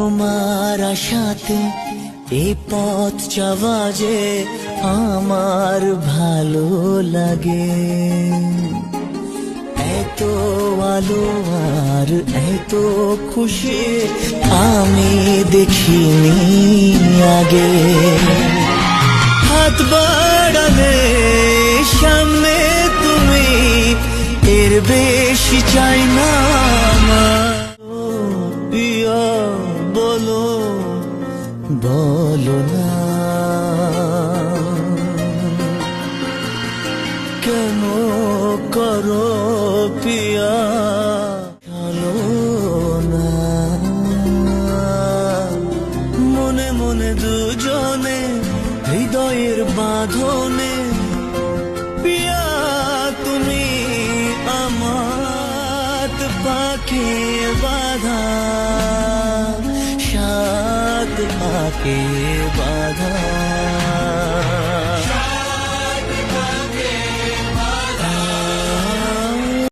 তোমার আশাতে এই পথ চাওয়া যে আমার ভালো লাগে। এত আলো আর এত খুশি আমি দেখিনি আগে। হাত বাড়ালে সামনে তুমি, এর বেশি চাই না। বলো না। কেন করো পিয়া? না। মনে মনে দুজনে হৃদয়ের বাঁধনে, পিয়া, তুমি আমার বাধা। পাকে বাধা